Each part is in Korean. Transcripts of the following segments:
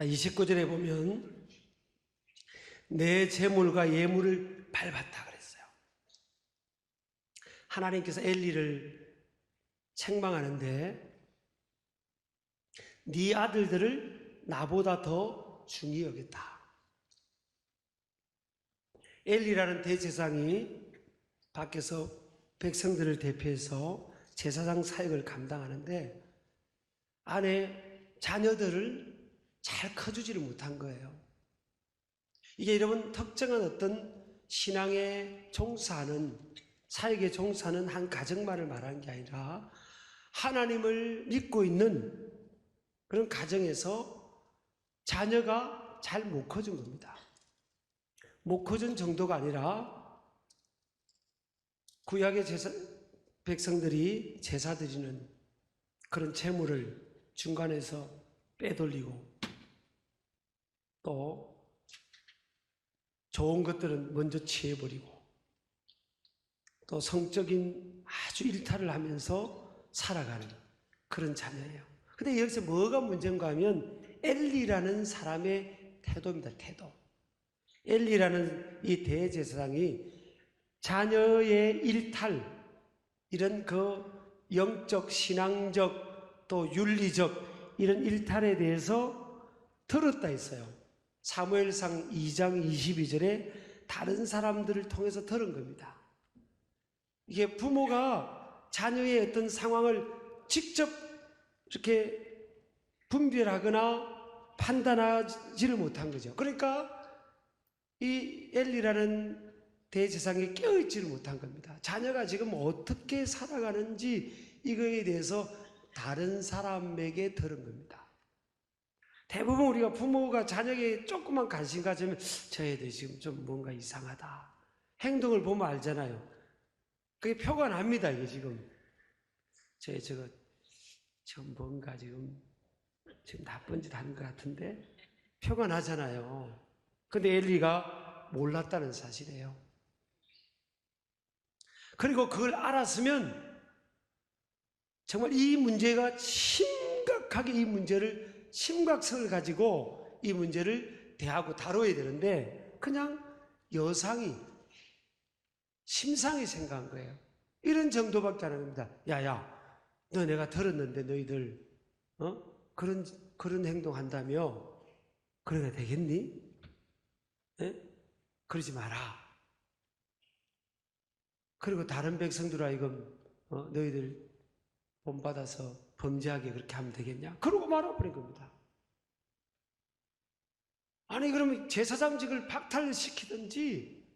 29절에 보면 내 재물과 예물을 밟았다 그랬어요. 하나님께서 엘리를 책망하는데 네 아들들을 나보다 더 중히 여겼다. 엘리라는 대제사장이 밖에서 백성들을 대표해서 제사장 사역을 감당하는데 안에 자녀들을 잘 커주지를 못한 거예요. 이게 여러분 특정한 어떤 신앙에 종사하는 사역에 종사하는 한 가정만을 말하는 게 아니라 하나님을 믿고 있는 그런 가정에서 자녀가 잘 못 커준 겁니다. 못 커준 정도가 아니라 구약의 제사, 백성들이 제사 드리는 그런 재물을 중간에서 빼돌리고 또 좋은 것들은 먼저 취해버리고 또 성적인 아주 일탈을 하면서 살아가는 그런 자녀예요. 근데 여기서 뭐가 문제인가 하면 엘리라는 사람의 태도입니다. 태도. 엘리라는 이 대제사장이 자녀의 일탈 이런 그 영적 신앙적 또 윤리적 이런 일탈에 대해서 들었다 했어요. 사무엘상 2장 22절에 다른 사람들을 통해서 들은 겁니다. 이게 부모가 자녀의 어떤 상황을 직접 이렇게 분별하거나 판단하지를 못한 거죠. 그러니까 이 엘리라는 대제사장이 깨어있지를 못한 겁니다. 자녀가 지금 어떻게 살아가는지 이거에 대해서 다른 사람에게 들은 겁니다. 대부분 우리가 부모가 자녀에게 조금만 관심 가지면 저 애들 지금 좀 뭔가 이상하다. 행동을 보면 알잖아요. 그게 표가 납니다, 이게 지금. 저 애 저거, 저 뭔가 지금, 지금 나쁜 짓 하는 것 같은데? 표가 나잖아요. 근데 엘리가 몰랐다는 사실이에요. 그리고 그걸 알았으면 정말 이 문제가 심각하게 이 문제를 심각성을 가지고 이 문제를 대하고 다뤄야 되는데 그냥 여상이 심상이 생각한 거예요. 이런 정도밖에 안 합니다. 야야, 너 내가 들었는데 너희들 어? 그런 그런 행동한다며 그래야 되겠니? 에? 그러지 마라. 그리고 다른 백성들 하여금 어, 너희들 본받아서 범죄하게 그렇게 하면 되겠냐? 그러고 말아버린 겁니다. 아니 그러면 제사장직을 박탈시키든지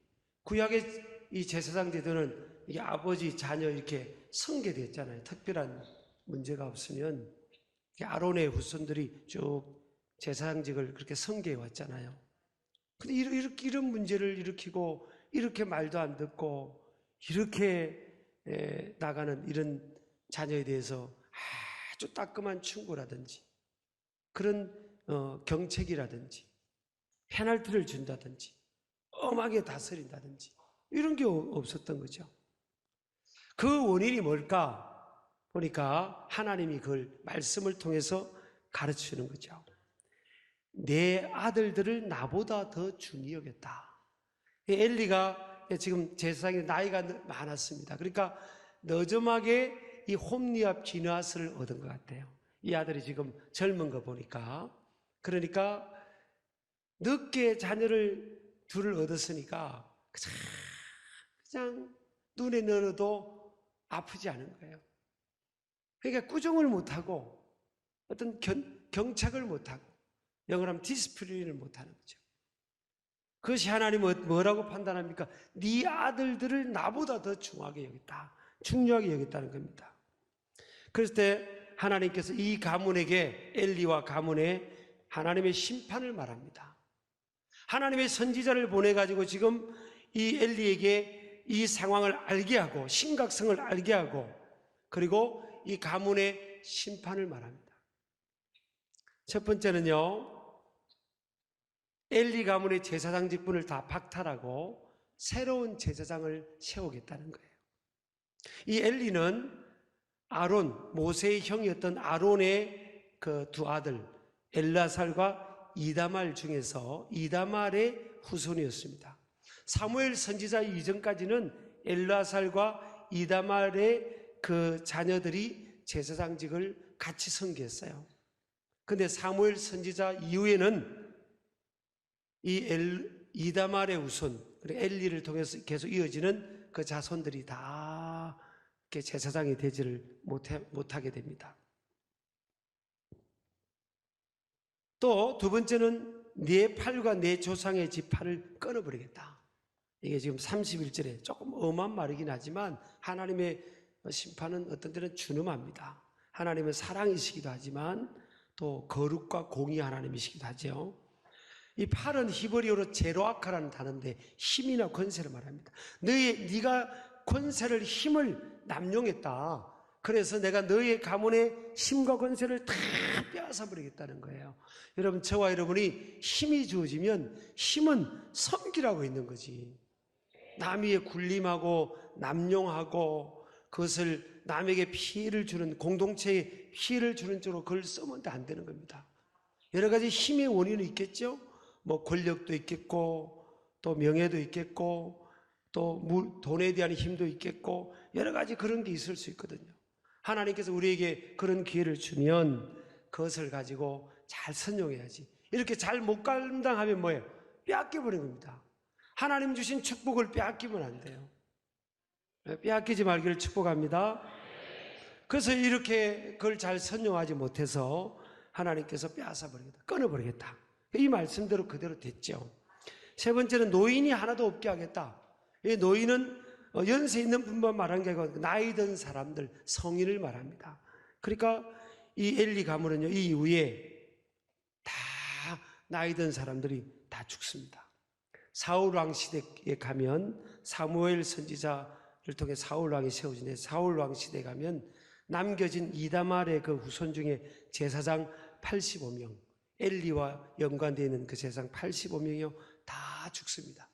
구약의 이 제사장제도는 이게 아버지 자녀 이렇게 성계됐잖아요. 특별한 문제가 없으면 아론의 후손들이 쭉 제사장직을 그렇게 성계해 왔잖아요. 근데 이렇게 이런 문제를 일으키고 이렇게 말도 안 듣고 이렇게 나가는 이런 자녀에 대해서 아주 따끔한 충고라든지 그런 어, 경책이라든지 페널티를 준다든지 엄하게 다스린다든지 이런 게 없었던 거죠. 그 원인이 뭘까? 보니까 하나님이 그걸 말씀을 통해서 가르치는 거죠. 내 아들들을 나보다 더 여겼다. 엘리가 지금 제사장이 나이가 많았습니다. 그러니까 너저하게 이 홈리압 기너스를 얻은 것 같아요. 이 아들이 지금 젊은 거 보니까. 그러니까 늦게 자녀를 둘을 얻었으니까 그냥 눈에 넣어도 아프지 않은 거예요. 그러니까 꾸중을 못하고 어떤 견, 경착을 못하고 영어로 하면 디스플린을 못하는 거죠. 그것이 하나님은 뭐라고 판단합니까? 네 아들들을 나보다 더 중하게 여겼다. 중요하게 여겼다는 겁니다. 그랬을 때 하나님께서 이 가문에게 엘리와 가문에 하나님의 심판을 말합니다. 하나님의 선지자를 보내 가지고 지금 이 엘리에게 이 상황을 알게 하고 심각성을 알게 하고 그리고 이 가문의 심판을 말합니다. 첫 번째는요, 엘리 가문의 제사장 직분을 다 박탈하고 새로운 제사장을 세우겠다는 거예요. 이 엘리는 아론, 모세의 형이었던 아론의 그 두 아들 엘라살과 이다말 중에서 이다말의 후손이었습니다. 사무엘 선지자 이전까지는 엘라살과 이다말의 그 자녀들이 제사장직을 같이 섬겼어요. 근데 사무엘 선지자 이후에는 이 엘, 이다말의 후손, 엘리를 통해서 계속 이어지는 그 자손들이 다 이렇게 제사장이 되지를 못해, 못하게 됩니다. 또 두 번째는 네 팔과 네 조상의 지팔을 끊어버리겠다. 이게 지금 31절에 조금 엄한 말이긴 하지만 하나님의 심판은 어떤 때는 준엄합니다. 하나님은 사랑이시기도 하지만 또 거룩과 공의 하나님이시기도 하죠. 이 팔은 히브리어로 제로아카라는 단어인데 힘이나 권세를 말합니다. 너의 네가 권세를 힘을 남용했다. 그래서 내가 너의 가문의 힘과 권세를 다 빼앗아 버리겠다는 거예요. 여러분 저와 여러분이 힘이 주어지면 힘은 섬기라고 있는 거지. 남위에 군림하고 남용하고 그것을 남에게 피해를 주는 공동체에 피해를 주는 쪽으로 그걸 쓰면 안 되는 겁니다. 여러 가지 힘의 원인은 있겠죠. 뭐 권력도 있겠고 또 명예도 있겠고 또 돈에 대한 힘도 있겠고 여러 가지 그런 게 있을 수 있거든요. 하나님께서 우리에게 그런 기회를 주면 그것을 가지고 잘 선용해야지. 이렇게 잘 못 감당하면 뭐예요? 빼앗겨버린 겁니다. 하나님 주신 축복을 빼앗기면 안 돼요. 빼앗기지 말기를 축복합니다. 그래서 이렇게 그걸 잘 선용하지 못해서 하나님께서 빼앗아 버리겠다. 끊어 버리겠다. 이 말씀대로 그대로 됐죠. 세 번째는 노인이 하나도 없게 하겠다. 이 노인은 연세 있는 분만 말한 게 아니고 나이 든 사람들, 성인을 말합니다. 그러니까 이 엘리 가문은요, 이 이후에 다 나이 든 사람들이 다 죽습니다. 사울 왕 시대에 가면 사무엘 선지자를 통해 사울 왕이 세워지네. 사울 왕 시대에 가면 남겨진 이다말의 그 후손 중에 제사장 85명, 엘리와 연관되어 있는 그 제사장 85명이요 다 죽습니다.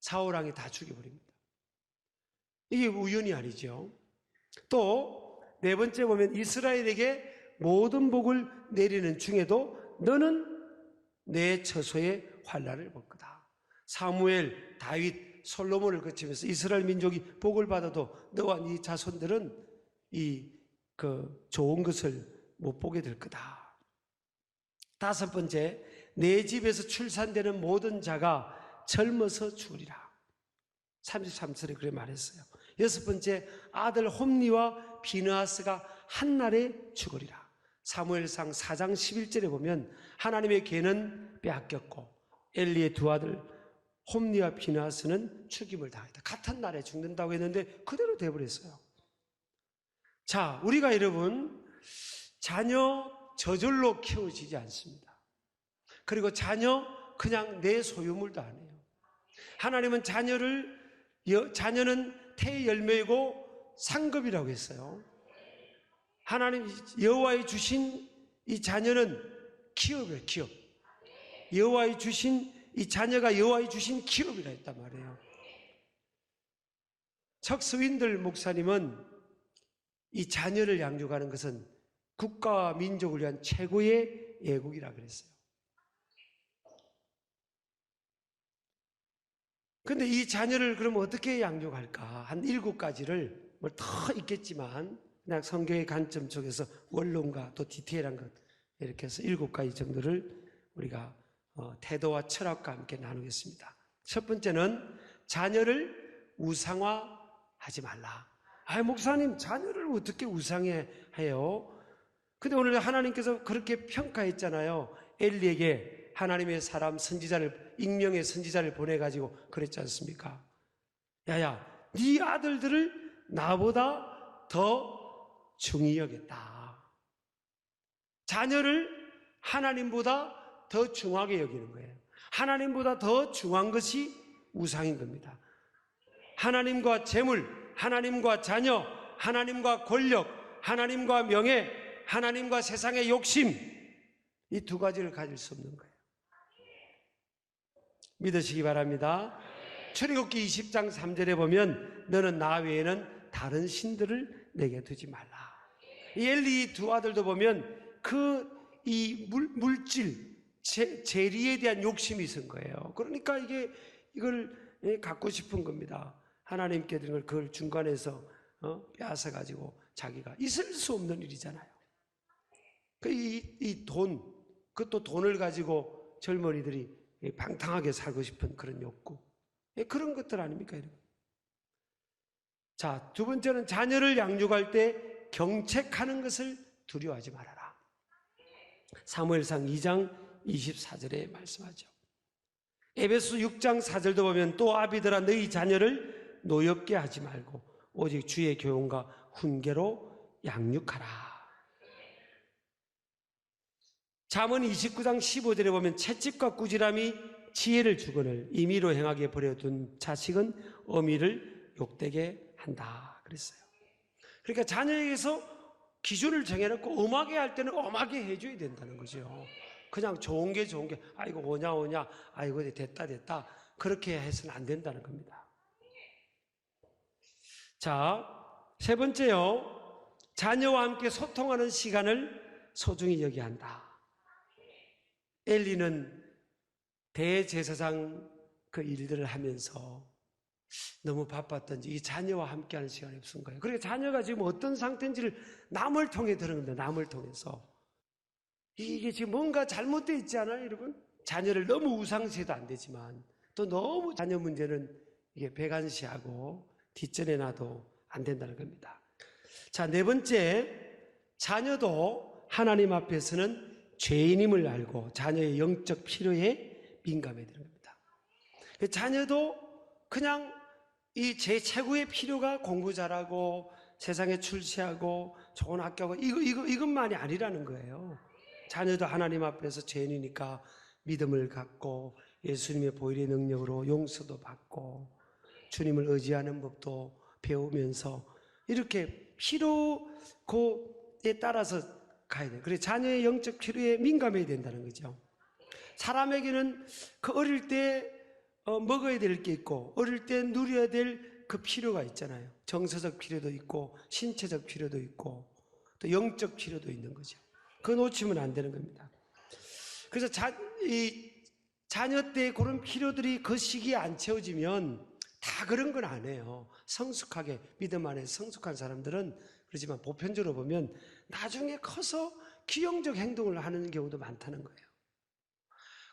사울 왕이 다 죽여버립니다. 이게 우연이 아니죠. 또 네 번째 보면 이스라엘에게 모든 복을 내리는 중에도 너는 내 처소의 환란을 볼 거다. 사무엘, 다윗, 솔로몬을 거치면서 이스라엘 민족이 복을 받아도 너와 네 자손들은 이 그 좋은 것을 못 보게 될 거다. 다섯 번째, 내 집에서 출산되는 모든 자가 젊어서 죽으리라. 33절에 그래 말했어요. 여섯 번째, 아들 홈니와 비느하스가 한날에 죽으리라. 사무엘상 4장 11절에 보면 하나님의 개는 빼앗겼고 엘리의 두 아들 홈니와 비나스는 죽임을 당했다. 같은 날에 죽는다고 했는데 그대로 돼버렸어요. 자, 우리가 여러분 자녀 저절로 키워지지 않습니다. 그리고 자녀 그냥 내 소유물도 아니에요. 하나님은 자녀를 자녀는 태의 열매이고 상급이라고 했어요. 하나님 여호와의 주신 이 자녀는 기업이에요, 기업. 여호와의 주신 이 자녀가 여호와의 주신 기업이라 했단 말이에요. 척스윈들 목사님은 이 자녀를 양육하는 것은 국가와 민족을 위한 최고의 예국이라 그랬어요. 근데 이 자녀를 그럼 어떻게 양육할까? 한 일곱 가지를 뭐더 있겠지만 그냥 성경의 관점 쪽에서 원론과 또 디테일한 것 이렇게 해서 일곱 가지 정도를 우리가 어, 태도와 철학과 함께 나누겠습니다. 첫 번째는 자녀를 우상화하지 말라. 아, 목사님, 자녀를 어떻게 우상해 해요? 근데 오늘 하나님께서 그렇게 평가했잖아요. 엘리에게 하나님의 사람 선지자를 익명의 선지자를 보내 가지고 그랬지 않습니까? 야야, 네 아들들을 나보다 더 중히 여겼다. 자녀를 하나님보다 더 중하게 여기는 거예요. 하나님보다 더 중한 것이 우상인 겁니다. 하나님과 재물, 하나님과 자녀, 하나님과 권력, 하나님과 명예, 하나님과 세상의 욕심, 이 두 가지를 가질 수 없는 거예요. 믿으시기 바랍니다. 출애굽기 20장 3절에 보면 너는 나 외에는 다른 신들을 내게 두지 말라. 이 엘리 두 아들도 보면 그 이 물질 제, 재리에 대한 욕심이 있은 거예요. 그러니까 이게 이걸 예, 갖고 싶은 겁니다. 하나님께 드린 걸 그걸 중간에서 어? 빼앗아 가지고 자기가 있을 수 없는 일이잖아요. 그 이 돈, 그것도 돈을 가지고 젊은이들이 예, 방탕하게 살고 싶은 그런 욕구. 예, 그런 것들 아닙니까? 자, 두 번째는 자녀를 양육할 때 경책하는 것을 두려워하지 말아라. 사무엘상 2장 24절에 말씀하죠. 에베소 6장 4절도 보면 또 아비들아 너희 자녀를 노엽게 하지 말고 오직 주의 교훈과 훈계로 양육하라. 잠언 29장 15절에 보면 채찍과 꾸지람이 지혜를 주거늘 임의로 행하게 버려둔 자식은 어미를 욕되게 한다 그랬어요. 그러니까 자녀에게서 기준을 정해놓고 엄하게 할 때는 엄하게 해줘야 된다는 거죠. 그냥 좋은 게 좋은 게 아이고 오냐 오냐 아이고 됐다 됐다 그렇게 해서는 안 된다는 겁니다. 자, 세 번째요. 자녀와 함께 소통하는 시간을 소중히 여기야 한다. 엘리는 대제사장 그 일들을 하면서 너무 바빴던지 이 자녀와 함께하는 시간이 없은 거예요. 그러니까 자녀가 지금 어떤 상태인지를 남을 통해 겁니다. 남을 통해서 이게 지금 뭔가 잘못되어 있지 않아요, 여러분? 자녀를 너무 우상시해도 안 되지만 또 너무 자녀 문제는 이게 배관시하고 뒷전에 놔도 안 된다는 겁니다. 자, 네 번째, 자녀도 하나님 앞에서는 죄인임을 알고 자녀의 영적 필요에 민감해야 되는 겁니다. 자녀도 그냥 이 제 최고의 필요가 공부 잘하고 세상에 출세하고 좋은 학교 가고 이거, 이거, 이것만이 아니라는 거예요. 자녀도 하나님 앞에서 죄인이니까 믿음을 갖고 예수님의 보일의 능력으로 용서도 받고 주님을 의지하는 법도 배우면서 이렇게 필요에 따라서 가야 돼요. 그래 자녀의 영적 필요에 민감해야 된다는 거죠. 사람에게는 그 어릴 때 어, 먹어야 될 게 있고 어릴 때 누려야 될 그 필요가 있잖아요. 정서적 필요도 있고 신체적 필요도 있고 또 영적 필요도 있는 거죠. 그거 놓치면 안 되는 겁니다. 그래서 자, 이 자녀 때 그런 필요들이 그 시기에 안 채워지면 다 그런 건 아니에요. 성숙하게 믿음 안에 성숙한 사람들은 그렇지만 보편적으로 보면 나중에 커서 기형적 행동을 하는 경우도 많다는 거예요.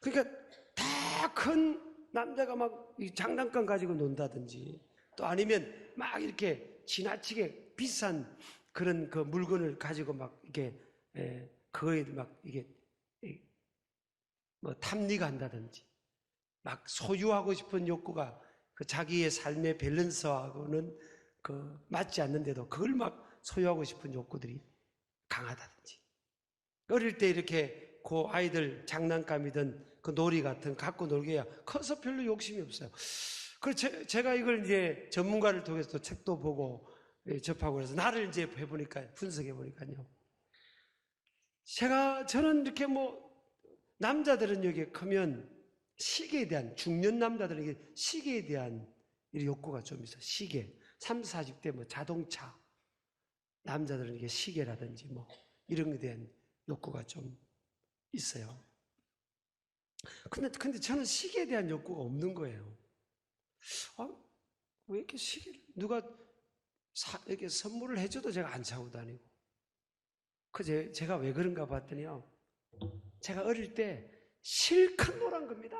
그러니까 다 큰 남자가 막 장난감 가지고 논다든지 또 아니면 막 이렇게 지나치게 비싼 그런 그 물건을 가지고 막 이게 에, 그거에 막 이게 뭐 탐닉한다든지 막 소유하고 싶은 욕구가 그 자기의 삶의 밸런스하고는 그 맞지 않는데도 그걸 막 소유하고 싶은 욕구들이 강하다든지 어릴 때 이렇게 그 아이들 장난감이든 그 놀이 같은 갖고 놀게 야 커서 별로 욕심이 없어요. 그래서 제가 이걸 이제 전문가를 통해서 또 책도 보고 예, 접하고 그래서 나를 이제 해보니까 분석해 보니까요. 제가 저는 이렇게 뭐 남자들은 여기 크면 시계에 대한 중년 남자들에게 시계에 대한 이 욕구가 좀 있어. 시계. 30, 40대 뭐 자동차. 남자들은 이게 시계라든지 뭐 이런 것에 대한 욕구가 좀 있어요. 근데 근데 저는 시계에 대한 욕구가 없는 거예요. 아, 왜 이렇게 시계를 누가 사, 이렇게 선물을 해줘도 제가 안 차고 다니고. 그 제, 제가 왜 그런가 봤더니요. 제가 어릴 때 실컷 놀한 겁니다.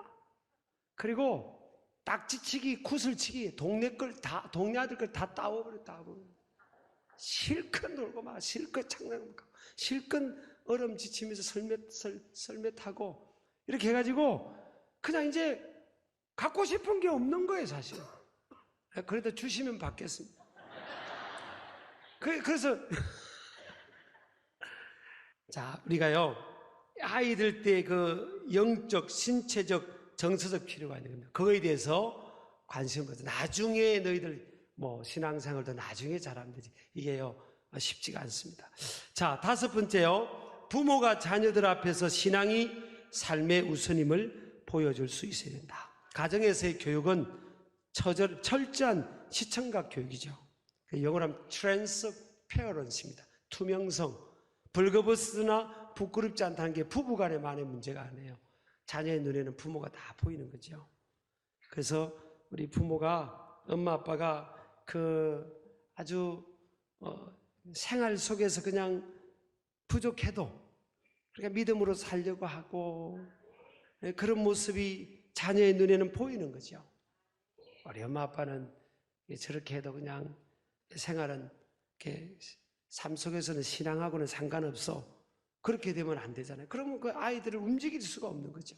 그리고 딱지치기, 구슬치기, 동네 걸 다, 동네 아들 걸 다 따워버려. 실컷 놀고 막, 실컷 장난하고, 실컷 얼음 지치면서 설매, 설, 설매 타고, 이렇게 해가지고, 그냥 이제 갖고 싶은 게 없는 거예요, 사실. 그래도 주시면 받겠습니다. 그, 그래서, 자, 우리가요, 아이들 때 그 영적, 신체적, 정서적 필요가 있는 겁니다. 그거에 대해서 관심을 가져. 나중에 너희들 뭐 신앙생활 도 나중에 잘하면 되지. 이게요, 쉽지가 않습니다. 자, 다섯 번째요. 부모가 자녀들 앞에서 신앙이 삶의 우선임을 보여줄 수 있어야 된다. 가정에서의 교육은 처절, 철저한 시청각 교육이죠. 영어로 하면 transparency입니다. 투명성. 벌거벗으나 부끄럽지 않다는 게 부부간의 만의 문제가 아니에요. 자녀의 눈에는 부모가 다 보이는 거죠. 그래서 우리 부모가 엄마 아빠가 그 아주 어, 생활 속에서 그냥 부족해도 그러니까 믿음으로 살려고 하고 예, 그런 모습이 자녀의 눈에는 보이는 거죠. 우리 엄마 아빠는 저렇게 해도 그냥 생활은 이렇게 삶 속에서는 신앙하고는 상관없어. 그렇게 되면 안 되잖아요. 그러면 그 아이들을 움직일 수가 없는 거죠.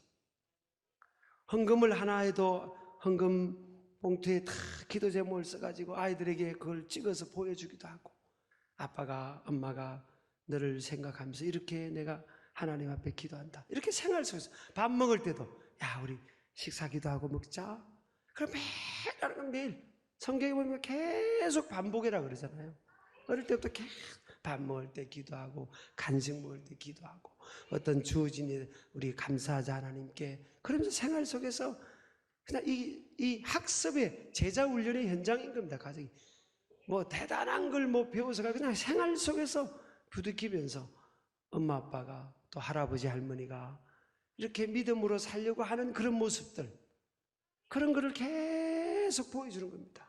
헌금을 하나 해도 헌금 봉투에 다 기도 제목을 써가지고 아이들에게 그걸 찍어서 보여주기도 하고 아빠가 엄마가 너를 생각하면서 이렇게 내가 하나님 앞에 기도한다. 이렇게 생활 속에서 밥 먹을 때도 야 우리 식사 기도하고 먹자. 그럼 매일 매일 성경에 보면 계속 반복이라 그러잖아요. 어릴 때부터 계속 밥 먹을 때 기도하고 간식 먹을 때 기도하고 어떤 주어진 우리 감사하자 하나님께 그러면서 생활 속에서 그냥 이, 이 학습의 제자 훈련의 현장인 겁니다. 가정이 뭐 대단한 걸 뭐 배워서가 그냥 생활 속에서 부딪히면서 엄마 아빠가 또 할아버지 할머니가 이렇게 믿음으로 살려고 하는 그런 모습들 그런 거를 계속 보여주는 겁니다.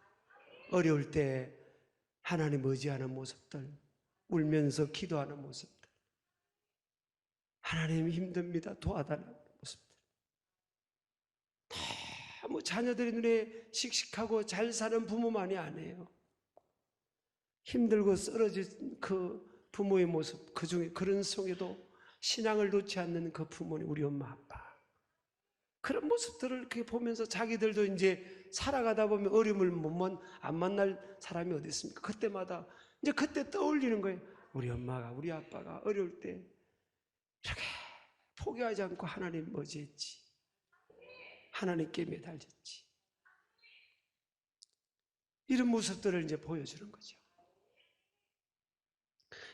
어려울 때 하나님 의지하는 모습들 울면서 기도하는 모습들. 하나님 힘듭니다. 도와달라는 모습들. 너무 자녀들의 눈에 씩씩하고 잘 사는 부모만이 아니에요. 힘들고 쓰러진 그 부모의 모습 그 중에 그런 속에도 신앙을 놓지 않는 그 부모님 우리 엄마 아빠. 그런 모습들을 이렇게 보면서 자기들도 이제 살아가다 보면 어려움을 못안 만날 사람이 어디 있습니까? 그때마다 이제 그때 떠올리는 거예요. 우리 엄마가 우리 아빠가 어려울 때 이렇게 포기하지 않고 하나님 머지했지. 하나님께 매달렸지. 이런 모습들을 이제 보여주는 거죠.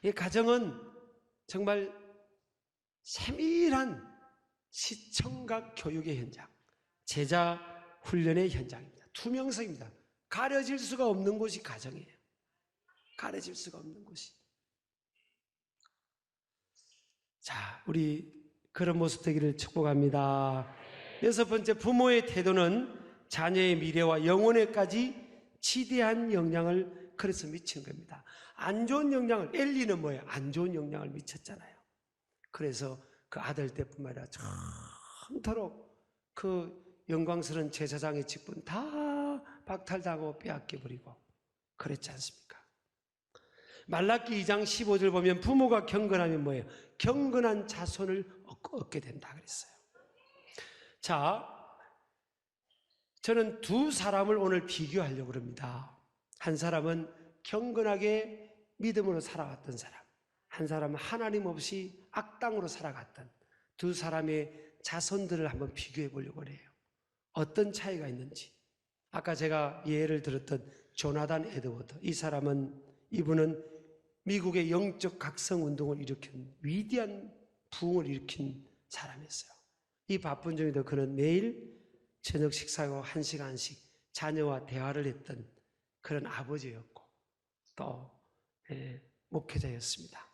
이 가정은 정말 세밀한 시청각 교육의 현장, 제자 훈련의 현장입니다. 투명성입니다. 가려질 수가 없는 곳이 가정이에요. 가려질 수가 없는 곳이. 자, 우리 그런 모습 되기를 축복합니다. 여섯 번째, 부모의 태도는 자녀의 미래와 영혼에까지 지대한 영향을 그래서 미친 겁니다. 안 좋은 영향을, 엘리는 뭐예요? 안 좋은 영향을 미쳤잖아요. 그래서 그 아들 때뿐만 아니라 참토록 그 영광스러운 제사장의 직분 다 박탈당하고 빼앗겨 버리고 그랬지 않습니까? 말라기 2장 15절 보면 부모가 경건하면 뭐예요? 경건한 자손을 얻게 된다 그랬어요. 자, 저는 두 사람을 오늘 비교하려고 합니다. 한 사람은 경건하게 믿음으로 살아왔던 사람. 한 사람은 하나님 없이 악당으로 살아갔던 두 사람의 자손들을 한번 비교해 보려고 해요. 어떤 차이가 있는지. 아까 제가 예를 들었던 조나단 에드워드. 이 사람은, 이분은 미국의 영적 각성 운동을 일으킨 위대한 부흥을 일으킨 사람이었어요. 이 바쁜 중에도 그는 매일 저녁 식사하고 한 시간씩 자녀와 대화를 했던 그런 아버지였고 또 예, 목회자였습니다.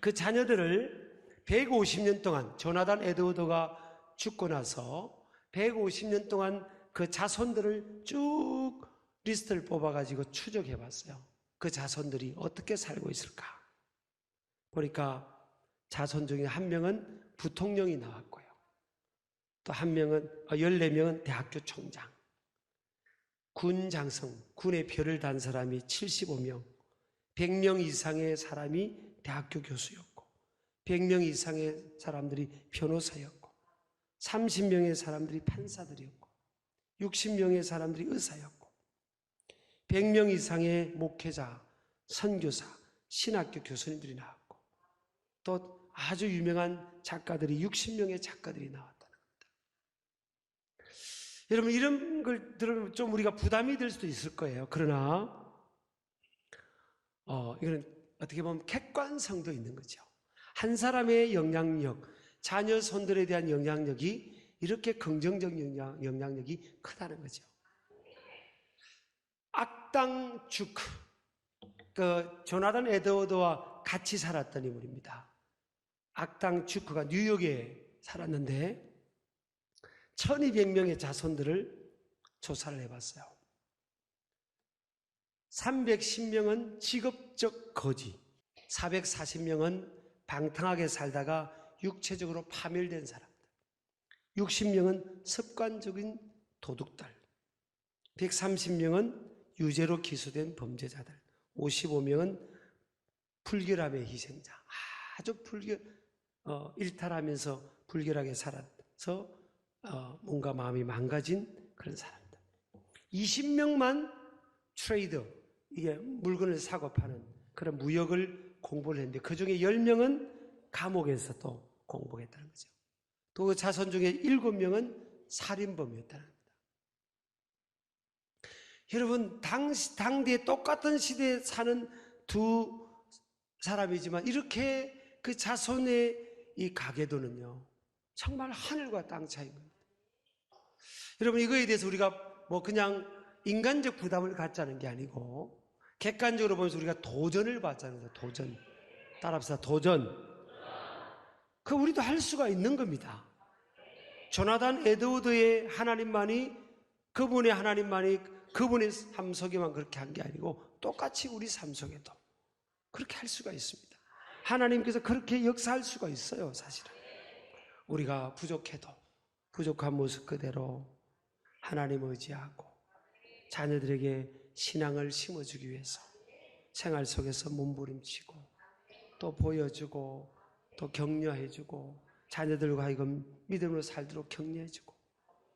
그 자녀들을 150년 동안 조나단 에드워드가 죽고 나서 150년 동안 그 자손들을 쭉 리스트를 뽑아가지고 추적해 봤어요. 그 자손들이 어떻게 살고 있을까? 보니까 자손 중에 한 명은 부통령이 나왔고요. 또 한 명은, 14명은 어, 대학교 총장. 군 장성, 군의 별을 단 사람이 75명. 100명 이상의 사람이 대학교 교수였고 100명 이상의 사람들이 변호사였고 30명의 사람들이 판사들이었고 60명의 사람들이 의사였고 100명 이상의 목회자, 선교사, 신학교 교수님들이 나왔고 또 아주 유명한 작가들이 60명의 작가들이 나왔다는 겁니다. 여러분 이런 걸 들으면 좀 우리가 부담이 될 수도 있을 거예요. 그러나 어, 이거는 어떻게 보면 객관성도 있는 거죠. 한 사람의 영향력, 자녀 손들에 대한 영향력이 이렇게 긍정적 영향, 영향력이 크다는 거죠. 악당 주크, 그 조나단 에드워드와 같이 살았던 인물입니다. 악당 주크가 뉴욕에 살았는데 1200명의 자손들을 조사를 해봤어요. 310명은 직업적 거지, 440명은 방탕하게 살다가 육체적으로 파멸된 사람들, 60명은 습관적인 도둑들, 130명은 유죄로 기소된 범죄자들, 55명은 불결함의 희생자, 아주 불결, 어, 일탈하면서 불결하게 살아서 어, 뭔가 마음이 망가진 그런 사람들. 20명만 트레이더, 이게 물건을 사고 파는 그런 무역을 공부를 했는데 그 중에 10명은 감옥에서 또 공부했다는 거죠. 또그 자손 중에 7명은 살인범이었다는 겁니다. 여러분, 당시, 당대에 똑같은 시대에 사는 두 사람이지만 이렇게 그 자손의 이 가계도는요, 정말 하늘과 땅 차이인 겁니다. 여러분, 이거에 대해서 우리가 뭐 그냥 인간적 부담을 갖자는 게 아니고, 객관적으로 보면서 우리가 도전을 받자는 거예요, 도전. 따라합시다, 도전. 그 우리도 할 수가 있는 겁니다. 조나단 에드워드의 하나님만이, 그분의 하나님만이 그분의 삶 속에만 그렇게 한 게 아니고, 똑같이 우리 삶 속에도 그렇게 할 수가 있습니다. 하나님께서 그렇게 역사할 수가 있어요, 사실은. 우리가 부족해도 부족한 모습 그대로 하나님 의지하고 자녀들에게 신앙을 심어주기 위해서 생활 속에서 몸부림치고 또 보여주고 또 격려해주고 자녀들과 하여금 믿음으로 살도록 격려해주고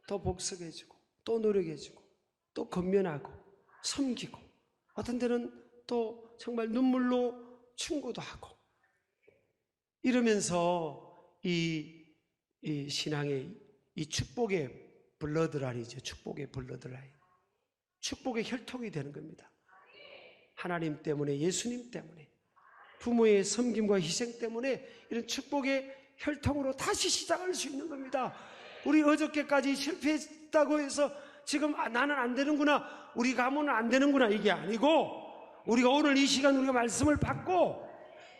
또 복습해주고 또 노력해주고 또 건면하고 섬기고 어떤 때는 또 정말 눈물로 충고도 하고 이러면서 이, 이 신앙의 이 축복의 블러드라인이죠. 축복의 블러드라인. 축복의 혈통이 되는 겁니다. 하나님 때문에, 예수님 때문에, 부모의 섬김과 희생 때문에 이런 축복의 혈통으로 다시 시작할 수 있는 겁니다. 우리 어저께까지 실패했다고 해서 지금 아, 나는 안 되는구나, 우리 가문은 안 되는구나 이게 아니고 우리가 오늘 이 시간 우리가 말씀을 받고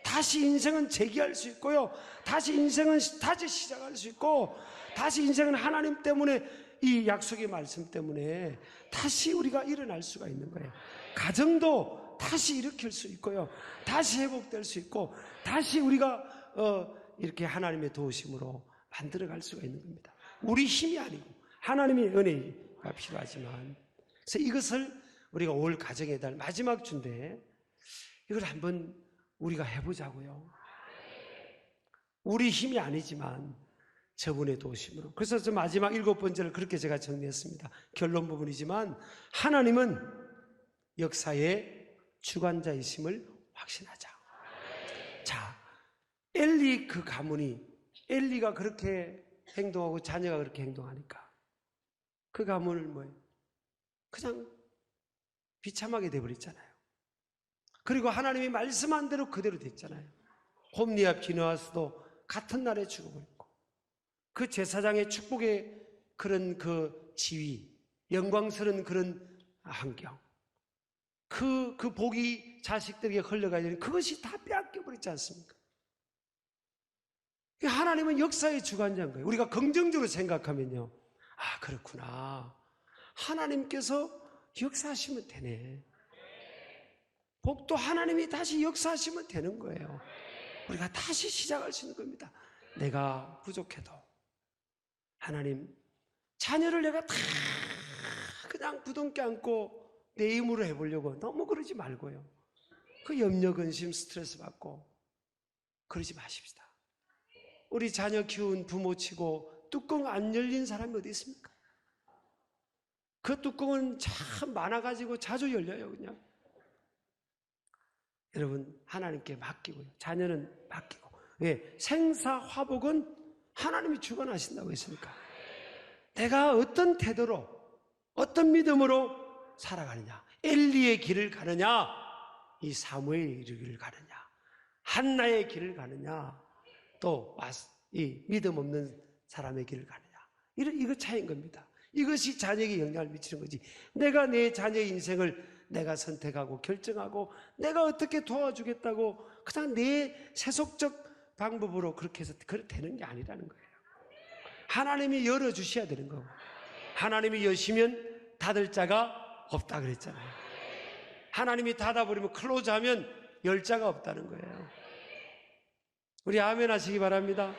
다시 인생은 재기할 수 있고요. 다시 인생은 다시 시작할 수 있고 다시 인생은 하나님 때문에 이 약속의 말씀 때문에 다시 우리가 일어날 수가 있는 거예요. 가정도 다시 일으킬 수 있고요. 다시 회복될 수 있고 다시 우리가 어, 이렇게 하나님의 도우심으로 만들어갈 수가 있는 겁니다. 우리 힘이 아니고 하나님의 은혜 가 필요하지만 그래서 이것을 우리가 올 가정의 달 마지막 주인데 이걸 한번 우리가 해보자고요. 우리 힘이 아니지만 저분의 도심으로. 그래서 저 마지막 일곱 번째를 그렇게 제가 정리했습니다. 결론 부분이지만 하나님은 역사의 주관자이심을 확신하자. 자, 엘리 그 가문이 엘리가 그렇게 행동하고 자녀가 그렇게 행동하니까 그 가문을 뭐예요? 그냥 비참하게 돼버렸잖아요. 그리고 하나님이 말씀한 대로 그대로 됐잖아요. 홈리와 비누아스도 같은 날에 죽어버렸고 그 제사장의 축복의 그런 그 지위, 영광스러운 그런 환경, 그, 그 복이 자식들에게 흘러가야 되는 그것이 다 빼앗겨버렸지 않습니까? 하나님은 역사의 주관자인 거예요. 우리가 긍정적으로 생각하면요. 아, 그렇구나. 하나님께서 역사하시면 되네. 복도 하나님이 다시 역사하시면 되는 거예요. 우리가 다시 시작할 수 있는 겁니다. 내가 부족해도 하나님 자녀를 내가 다 그냥 부둥켜 안고 내 힘으로 해보려고 너무 그러지 말고요. 그 염려, 근심, 스트레스 받고 그러지 마십시다. 우리 자녀 키운 부모 치고 뚜껑 안 열린 사람이 어디 있습니까? 그 뚜껑은 참 많아가지고 자주 열려요, 그냥. 여러분, 하나님께 맡기고요. 자녀는 맡기고. 왜? 생사 화복은 하나님이 주관하신다고 했으니까. 내가 어떤 태도로, 어떤 믿음으로 살아가느냐. 엘리의 길을 가느냐. 이 사무엘의 길을 가느냐. 한나의 길을 가느냐. 또, 이 믿음 없는 사람의 길을 가느냐. 이런, 이거 차이인 겁니다. 이것이 자녀에게 영향을 미치는 거지. 내가 내 자녀의 인생을 내가 선택하고 결정하고 내가 어떻게 도와주겠다고 그냥 내 세속적 방법으로 그렇게 해서 그렇게 되는 게 아니라는 거예요. 하나님이 열어주셔야 되는 거고. 하나님이 여시면 닫을 자가 없다 그랬잖아요. 하나님이 닫아버리면 클로즈 하면 열 자가 없다는 거예요. 우리 아멘 하시기 바랍니다.